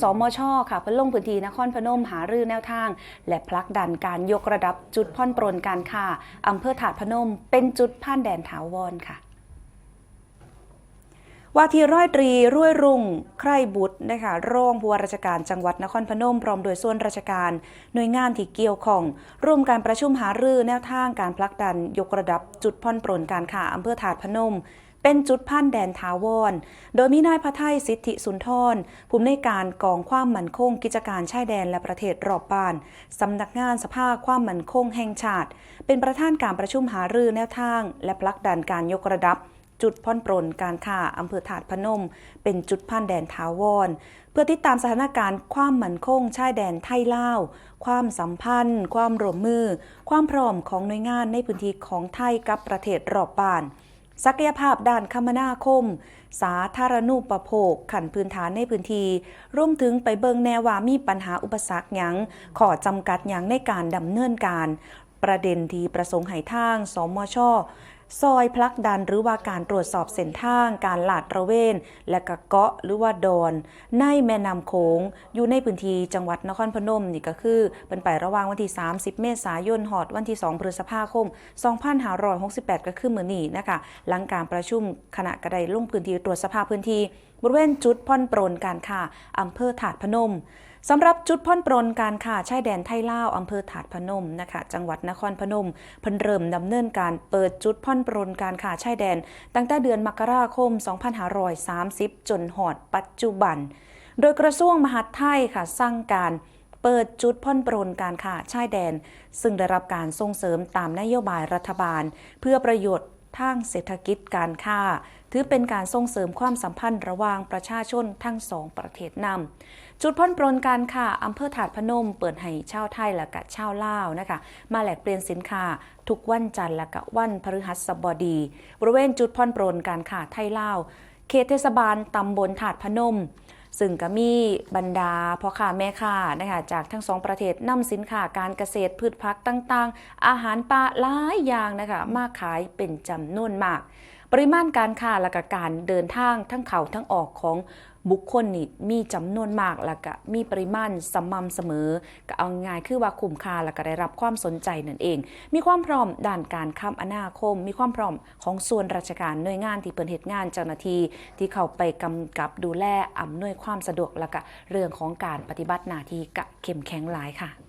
สมชค่ะเพิ่นลงพื้นที่นครพนมหารือแนวทาง และผลักดันการยกระดับจุดผ่อนปรนการค้าอำเภอถาดพนม เป็นจุดผ่านแดนถาวรค่ะว่าที่ร้อยตรีรุ่ยรุ่ง ใครบุตรนะคะรองผู้ว่าราชการจังหวัดนครพนม พร้อมโดยส่วนราชการ หน่วยงานที่เกี่ยวข้อง ร่วมการประชุมหารือแนวทางการผลักดัน ยกระดับจุดผ่อนปรนการค้าอำเภอถาดพนม เป็นจุดผ่านแดนถาวรโดยมีนายพระไทยสิทธิสุนทรภูมิในการกองความมั่นคงกิจการชายแดนและประเทศรอบบ้านสำนักงานสภาความมั่นคงแห่งชาติ เป็นประธานการประชุมหารือแนวทาง และผลักดันการยกระดับจุดผ่อนปรนการค้าอำเภอถาดพนม เป็นจุดผ่านแดนถาวร เพื่อติดตามสถานการณ์ความมั่นคงชายแดนไทยลาว ความสัมพันธ์ ความร่วมมือ ความพร้อมของหน่วยงานในพื้นที่ของไทยกับประเทศรอบบ้าน ศักยภาพด้านคมนาคม สาธารณูปโภคขันพื้นฐานในพื้นที่รวมถึงไปเบิงแนวว่ามีปัญหาอุปสรรคยังขอจำกัดยังในการดำเนินการ ประเด็นที่ประสงค์ให้ทาง สมช ซอยพลักดันหรือว่าการตรวจสอบเส้นทาง การลาดระเวน และกะเกาะหรือว่าดอน ในแม่น้ำโขงอยู่ในพื้นที่จังหวัดนครพนมนี่ก็คือ เป็นไประหว่างวันที่ 30 เมษายนหอดวันที่ 2 พฤษภาคม 2568 ก็คือมื้อนี้นะคะ หลังการประชุมคณะกระไดลงพื้นที่ตรวจสภาพพื้นที่บริเวณจุดพ่อนปรนการค้าอำเภอถาดพนมสำหรับจุดพ่อนปรนการค้าชายแดนไทยลาวอำเภอถาดพนมนะคะจังหวัดนครพนมเพิ่นเริ่มดำเนินการเปิดจุดพ่อนปรนการค้าชายแดน ตั้งแต่เดือนมกราคม 2530 จนหอดปัจจุบัน โดยกระทรวงมหาดไทยค่ะสร้างการเปิดจุดพ่นปรนการค้าชายแดน ซึ่งได้รับการส่งเสริมตามนโยบายรัฐบาล เพื่อประโยชน์ ทางเศรษฐกิจการค้า ถือเป็นการส่งเสริมความสัมพันธ์ระหว่างประชาชนทั้งสองประเทศนำจุดพ่อนปรนการค้าอำเภอถาดพนม เปิดให้ชาวไทยและกะชาวลาวนะคะ มาแลกเปลี่ยนสินค้า ทุกวันจันทร์และกะวันพฤหัสบดี บริเวณจุดพ่อนปรนการค้าไทยลาวเขตเทศบาลตำบลถาดพนม ซึ่งก็มีบรรดาพ่อค้าแม่ค้านะคะจากทั้งสองประเทศนำสินค้าการเกษตรพืชพักต่างๆ อาหารปลาหลายอย่างนะคะมาขายเป็นจำนวนมาก ปริมาณการค้าและก็การเดินทางทั้งเขาทั้งออกของบุคคลนี่มีจำนวนมากแล้วก็มีปริมาณสม่ำเสมอ ก็เอาง่ายคือว่าคุ้มค่าแล้วก็ได้รับความสนใจนั่นเอง มีความพร้อมด้านการค้ำอนาคม มีความพร้อมของส่วนราชการหน่วยงานที่เปิดเหตุงานเจ้าหน้าที่ที่เข้าไปกำกับดูแลอำนวยความสะดวกแล้วก็เรื่องของการปฏิบัติหน้าที่กะเข้มแข็งหลายค่ะ